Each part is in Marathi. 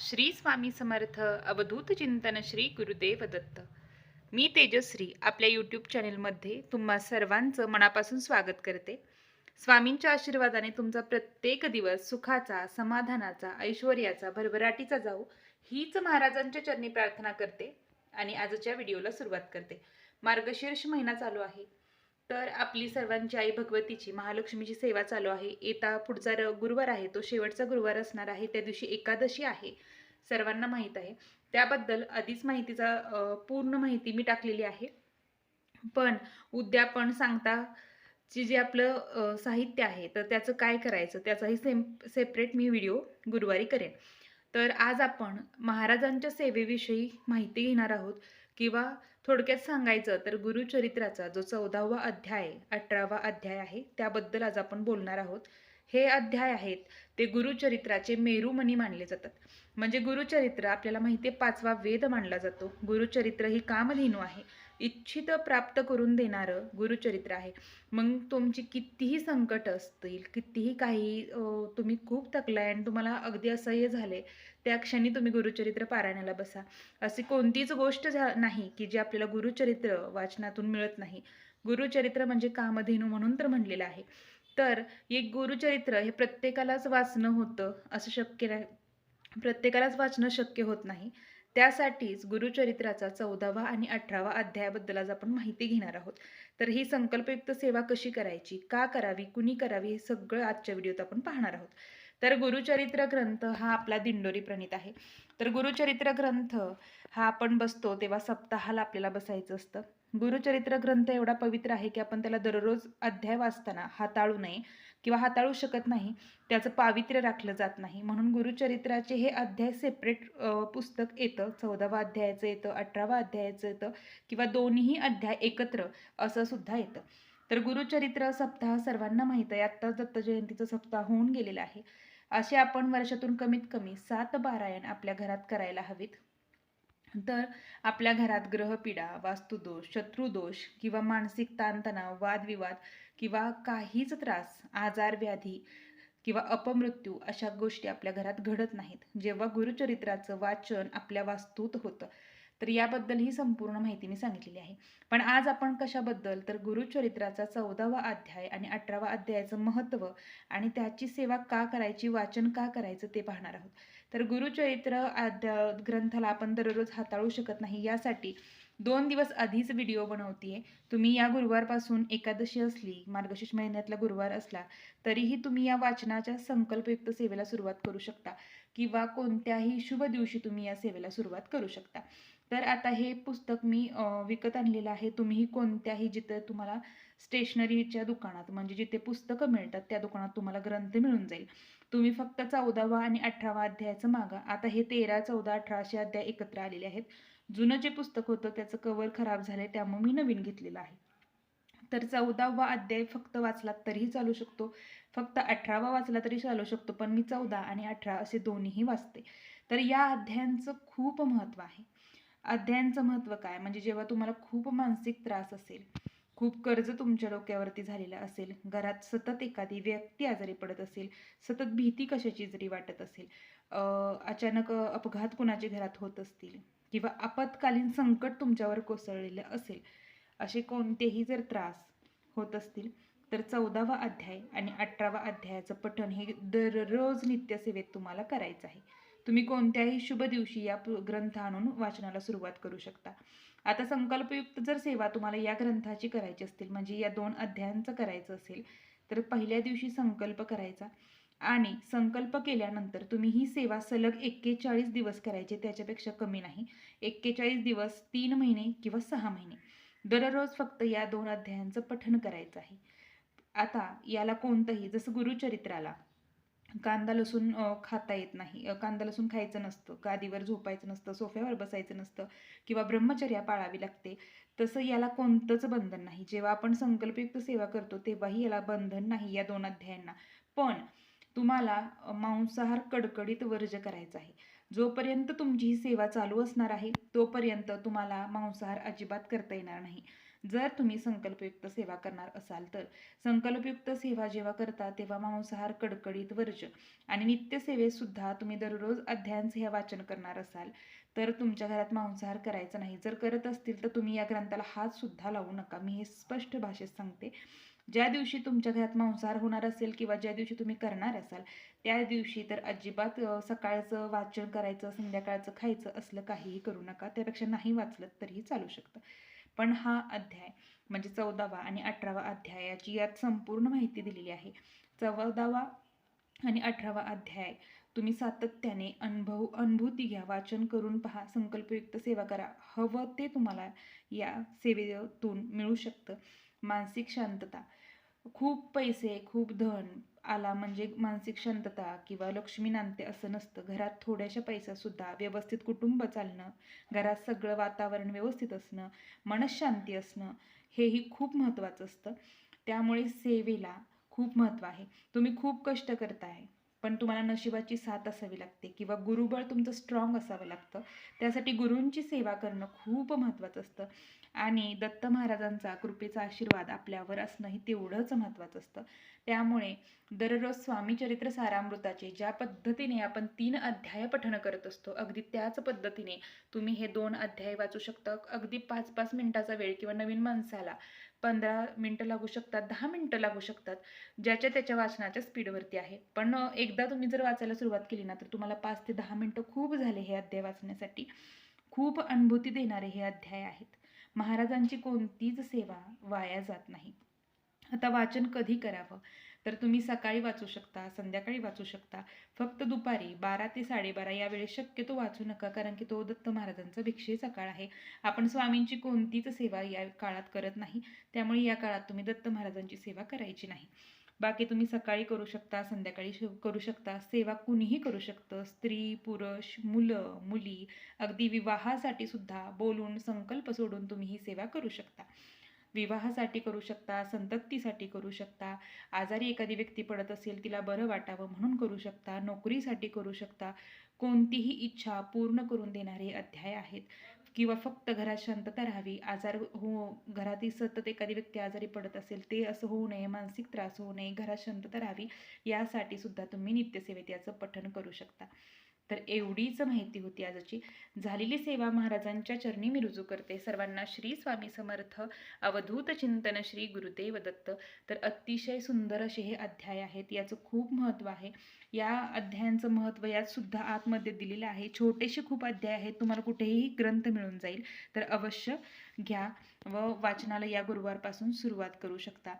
श्री स्वामी समर्थ अवधूत चिंतन श्री गुरुदेव दत्त. मी तेजश्री आपल्या यूट्यूब चॅनेलमध्ये तुम्हा सर्वांचं मनापासून स्वागत करते. स्वामींच्या आशीर्वादाने तुमचा प्रत्येक दिवस सुखाचा समाधानाचा ऐश्वर्याचा भरभराटीचा जाऊ हीच महाराजांच्या चरणी प्रार्थना करते आणि आजच्या व्हिडिओला सुरुवात करते. मार्गशीर्ष महिना चालू आहे. तर आपली सर्वांची आई भगवतीची महालक्ष्मीची सेवा चालू आहे. येता पुढचा र- गुरुवार आहे. तो शेवटचा गुरुवार असणार आहे. त्या दिवशी एकादशी आहे. सर्वांना माहीत आहे. त्याबद्दल आधीच माहितीचा पूर्ण माहिती मी टाकलेली आहे. पण उद्यापन सांगता जी जे आपलं साहित्य आहे तर त्याचं काय करायचं त्याचाही सेम सेपरेट मी व्हिडिओ गुरुवारी करेन. तर आज आपण महाराजांच्या सेवेविषयी माहिती घेणार आहोत किंवा थोडक्यात सांगायचं तर गुरुचरित्राचा जो चौदावा अध्याय अठरावा अध्याय आहे त्याबद्दल आज आपण बोलणार आहोत. हे अध्याय आहेत ते गुरुचरित्राचे मेरुमणी मानले जातात. म्हणजे गुरुचरित्र आपल्याला माहिती आहे पाचवा वेद मानला जातो. गुरुचरित्र ही कामधेनू आहे. इच्छित प्राप्त करून देणारं गुरुचरित्र आहे. मग तुमची कितीही संकट असतील कितीही काही तुम्ही खूप थकलाय आणि तुम्हाला अगदी असह्य झाले त्या क्षणी तुम्ही गुरुचरित्र पारायणाला बसा. अशी कोणतीच गोष्ट झा- नाही की जी आपल्याला गुरुचरित्र वाचनातून मिळत नाही. गुरुचरित्र म्हणजे कामधेनू म्हणून तर म्हणलेलं आहे. तर एक गुरुचरित्र हे प्रत्येकालाच वाचणं होतं असं शक्य नाही प्रत्येकालाच वाचणं शक्य होत नाही. त्यासाठीच गुरुचरित्राचा चौदावा आणि अठरावा अध्यायाबद्दल आज आपण माहिती घेणार आहोत. तर ही संकल्पयुक्त सेवा कशी करायची का करावी कुणी करावी हे सगळं आजच्या व्हिडिओत आपण पाहणार आहोत. तर गुरुचरित्र ग्रंथ हा आपला दिंडोरी प्रणीत आहे. तर गुरुचरित्र ग्रंथ हा आपण बसतो तेव्हा सप्ताहाला आपल्याला बसायचं असतं. गुरुचरित्र ग्रंथ एवढा पवित्र आहे की आपण त्याला दररोज अध्याय वाचताना हाताळू नये. किंवा हाताळू शकत नाही त्याचं पावित्र्य राखलं जात नाही. म्हणून गुरुचरित्राचे हे अध्याय सेपरेट पुस्तक येतं. चौदावा अध्यायाचं येतं अठरावा अध्यायाचं येतं किंवा दोन्ही अध्याय एकत्र असं सुद्धा येतं. तर गुरुचरित्र सप्ताह सर्वांना माहीत आहे. आत्ताच दत्तजयंतीचं सप्ताह होऊन गेलेला आहे. असे आपण वर्षातून कमीत कमी सात बारायण आपल्या घरात करायला हवीत. तर आपल्या घरात ग्रहपीडा वास्तुदोष शत्रुदोष किंवा मानसिक ताणतणाव वादविवाद किंवा काहीच त्रास आजार व्याधी किंवा अपमृत्यू अशा गोष्टी आपल्या घरात घडत नाहीत. जेव्हा गुरुचरित्राचं वाचन आपल्या वास्तूत होतं तर याबद्दल ही संपूर्ण माहिती मी सांगितलेली आहे. पण आज आपण कशाबद्दल तर गुरुचरित्राचा चौदावा अध्याय आणि अठरावा अध्यायाचं महत्त्व आणि त्याची सेवा का करायची वाचन का करायचं ते पाहणार आहोत. तर गुरुचरित्र अध्या ग्रंथाला आपण दररोज हाताळू शकत नाही यासाठी दोन दिवस आधीच व्हिडिओ बनवते तुम्ही या गुरुवारपासून एकादशी असली मार्गशीर्ष महिन्यातला गुरुवार असला तरीही तुम्ही या वाचनाच्या संकल्पयुक्त सेवेला सुरुवात करू शकता किंवा कोणत्याही शुभ दिवशी तुम्ही या सेवेला सुरुवात करू शकता. तर आता हे पुस्तक मी विकत आणलेलं आहे. तुम्हीही कोणत्याही जिथं तुम्हाला स्टेशनरीच्या दुकानात म्हणजे जिथे पुस्तकं मिळतात त्या दुकानात तुम्हाला ग्रंथ मिळून जाईल. तुम्ही फक्त चौदावा आणि अठरावा अध्यायाचं मागा. आता हे तेरा चौदा अठराशे अध्याय एकत्र आलेले आहेत. जुनं जे पुस्तक होतं त्याचं कवर खराब झालं आहे त्यामुळे मी नवीन घेतलेलं आहे. तर चौदावा अध्याय फक्त वाचलात तरीही चालू शकतो. फक्त अठरावा वाचला तरी चालू शकतो पण मी चौदा आणि अठरा असे दोन्हीही वाचते. तर या अध्यायांचं खूप महत्त्व आहे. अध्यायांचं महत्त्व काय? म्हणजे जेव्हा तुम्हाला खूप मानसिक त्रास असेल खूप कर्ज तुमच्या डोक्यावरती झालेलं असेल घरात सतत एखादी व्यक्ती आजारी पडत असेल सतत भीती कशाची जरी वाटत असेल अचानक अपघात कुणाच्या घरात होत असतील किंवा आपत्कालीन संकट तुमच्यावर कोसळलेलं असेल असे कोणतेही जर त्रास होत असतील तर चौदावा अध्याय आणि अठरावा अध्यायाचं पठण हे दररोज नित्यसेवेत तुम्हाला करायचं आहे. तुम्ही कोणत्याही शुभ दिवशी या ग्रंथ आणून वाचनाला सुरुवात करू शकता. आता संकल्पयुक्त जर सेवा तुम्हाला या ग्रंथाची करायची असतील म्हणजे या दोन अध्यायांचं करायचं असेल तर पहिल्या दिवशी संकल्प करायचा. आणि संकल्प केल्यानंतर तुम्ही ही सेवा सलग एक्केचाळीस दिवस करायचे त्याच्यापेक्षा कमी नाही. एक्केचाळीस दिवस तीन महिने किंवा सहा महिने. दररोज फक्त या दोन अध्यायांचं पठण करायचं आहे. आता याला कोणतंही जसं गुरुचरित्राला कांदा लसूण खाता येत नाही. कांदा लसूण खायचं नसतं. गादीवर झोपायचं नसतं. सोफ्यावर बसायचं नसतं. किंवा ब्रह्मचर्या पाळावी लागते. तसं याला कोणतंच बंधन नाही. जेव्हा आपण संकल्पयुक्त सेवा करतो तेव्हाही याला बंधन नाही या दोन अध्यायांना. पण तुम्हाला मांसाहार कडकडीत वर्ज करायचा आहे. जोपर्यंत तुमची ही सेवा चालू असणार आहे तोपर्यंत तुम्हाला मांसाहार अजिबात करता येणार नाही. जर तुम्ही संकल्पयुक्त सेवा करणार असाल तर. संकल्पयुक्त सेवा जेव्हा करता तेव्हा मांसाहार कडकडीत वर्ज आणि नित्यसेवेत सुद्धा तुम्ही दररोज अध्यायांचे हे वाचन करणार असाल तर तुमच्या घरात मांसाहार करायचा नाही. जर करत असतील तर तुम्ही या ग्रंथाला हात सुद्धा लावू नका. मी हे स्पष्ट भाषेत सांगते. ज्या दिवशी तुमच्या घरात मांसाहार होणार असेल किंवा ज्या दिवशी तुम्ही करणार असाल त्या दिवशी तर अजिबात सकाळचं वाचन करायचं संध्याकाळचं खायचं असलं काहीही करू नका. त्यापेक्षा नाही वाचलं तरीही चालू शकतं. पण हा अध्याय म्हणजे चौदावा आणि अठरावा अध्यायाची यात संपूर्ण माहिती दिलेली आहे. चौदावा आणि अठरावा अध्याय तुम्ही सातत्याने अनुभव अनुभूती घ्या वाचन करून पहा संकल्पयुक्त सेवा करा. हवं ते तुम्हाला या सेवेतून मिळू शकतं. मानसिक शांतता. खूप पैसे खूप धन आला म्हणजे मानसिक शांतता किंवा लक्ष्मी नांदते असं नसतं. घरात थोड्याशा पैसासुद्धा व्यवस्थित कुटुंब चालणं घरात सगळं वातावरण व्यवस्थित असणं मनशांती असणं हेही खूप महत्त्वाचं असतं. त्यामुळे सेवेला खूप महत्त्व आहे. तुम्ही खूप कष्ट करताय. पण तुम्हाला नशिबाची साथ असावी लागते किंवा गुरुबळ तुमचं स्ट्रॉंग असावं लागतं. त्यासाठी गुरूंची सेवा करणं खूप महत्त्वाचं असतं. आणि दत्त महाराजांचा कृपेचा आशीर्वाद आपल्यावर असणंही तेवढंच महत्त्वाचं असतं. त्यामुळे दररोज स्वामीचरित्र सारामृताचे ज्या पद्धतीने आपण तीन अध्याय पठण करत असतो अगदी त्याच पद्धतीने तुम्ही हे दोन अध्याय वाचू शकता. अगदी पाच पाच मिनिटाचा वेळ किंवा नवीन माणसाला पंधरा मिनटं लागू शकतात दहा मिनटं लागू शकतात ज्याच्या त्याच्या वाचनाच्या स्पीडवरती आहे. पण एकदा तुम्ही जर वाचायला सुरुवात केली ना तर तुम्हाला पाच ते दहा मिनटं खूप झाले हे अध्याय वाचण्यासाठी. खूप अनुभूती देणारे हे अध्याय आहेत. महाराजांची कोणतीच सेवा वाया जात नाही. आता वाचन कधी करावं? तर तुम्ही सकाळी वाचू शकता संध्याकाळी वाचू शकता. फक्त दुपारी बारा ते साडेबारा या वेळेस शक्यतो वाचू नका कारण की तो दत्त महाराजांचा भिक्षेचा काळ आहे. आपण स्वामींची कोणतीच सेवा या काळात करत नाही त्यामुळे या काळात तुम्ही दत्त महाराजांची सेवा करायची नाही. बाकी तुम्ही सकाळी करू शकता संध्याकाळी करू शकता. सेवा कुणीही करू शकतं. स्त्री पुरुष मुलं मुली अगदी विवाहासाठी सुद्धा बोलून संकल्प सोडून तुम्ही ही सेवा करू शकता. विवाहासाठी करू शकता संततीसाठी करू शकता आजारी एखादी व्यक्ती पडत असेल तिला बरं वाटावं म्हणून करू शकता नोकरीसाठी करू शकता कोणतीही इच्छा पूर्ण करून देणारे अध्याय आहेत. किंवा फक्त घरात शांतता राहावी आजार हो घरातील सतत एखादी व्यक्ती आजारी पडत असेल ते असं होऊ नये मानसिक त्रास होऊ नये घरात शांतता राहावी यासाठी सुद्धा तुम्ही नित्यसेवेत याचं पठण करू शकता. तर एवढीच माहिती होती आजची. झालेली सेवा महाराजांच्या चरणी मी रुजू करते. सर्वांना श्री स्वामी समर्थ. अवधूत चिंतन श्री गुरुदेव दत्त. तर अतिशय सुंदर असे हे अध्याय आहेत. याचं खूप महत्त्व आहे. या अध्यायांचं महत्त्व यात सुद्धा आतमध्ये दिलेलं आहे. छोटेसे खूप अध्याय आहेत. तुम्हाला कुठेही ग्रंथ मिळून जाईल. तर अवश्य घ्या व वाचनाला या गुरुवारपासून सुरुवात करू शकता.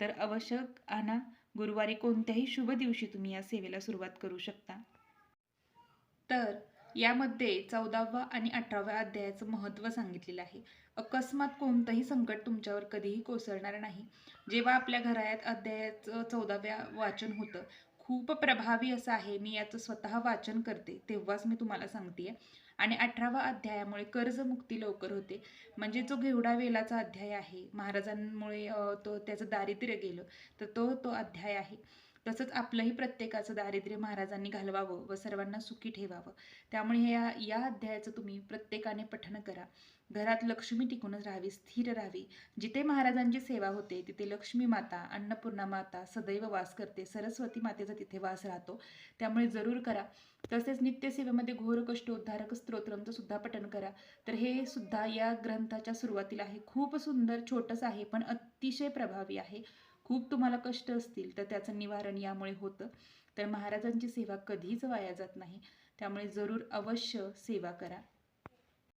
तर अवश्य आणा. गुरुवारी कोणत्याही शुभ दिवशी तुम्ही या सेवेला सुरुवात करू शकता. तर यामध्ये चौदावा आणि अठराव्या अध्यायाचं महत्त्व सांगितलेलं आहे. अकस्मात कोणतंही संकट तुमच्यावर कधीही कोसळणार नाही. जेव्हा आपल्या घरात अध्यायाचं चौदाव्या वाचन होतं खूप प्रभावी असं आहे मी याचं स्वतः वाचन करते तेव्हाच मी तुम्हाला सांगते आणि अठरावा अध्यायामुळे कर्जमुक्ती लवकर होते. म्हणजे जो घेवडा वेलाचा अध्याय आहे महाराजांमुळे तो त्याचं दारिद्र्य गेलं तर तो तो अध्याय आहे. तसंच आपलंही प्रत्येकाचं दारिद्र्य महाराजांनी घालवावं व सर्वांना सुखी ठेवावं. त्यामुळे या या अध्यायाचं तुम्ही प्रत्येकाने पठण करा. घरात लक्ष्मी टिकूनच राहावी स्थिर राहावी. जिथे महाराजांची सेवा होते तिथे लक्ष्मी माता अन्नपूर्णा माता सदैव वास करते. सरस्वती मातेचा तिथे वास राहतो. त्यामुळे जरूर करा. तसेच नित्यसेवेमध्ये घोर कष्टोद्धारक स्तोत्रमचं सुद्धा पठण करा. तर हे सुद्धा या ग्रंथाच्या सुरुवातीला आहे. खूप सुंदर छोटंसं आहे पण अतिशय प्रभावी आहे. खूप तुम्हाला कष्ट असतील तर त्याचं निवारण यामुळे होतं. तर महाराजांची सेवा कधीच वाया जात नाही. त्यामुळे जरूर अवश्य सेवा करा.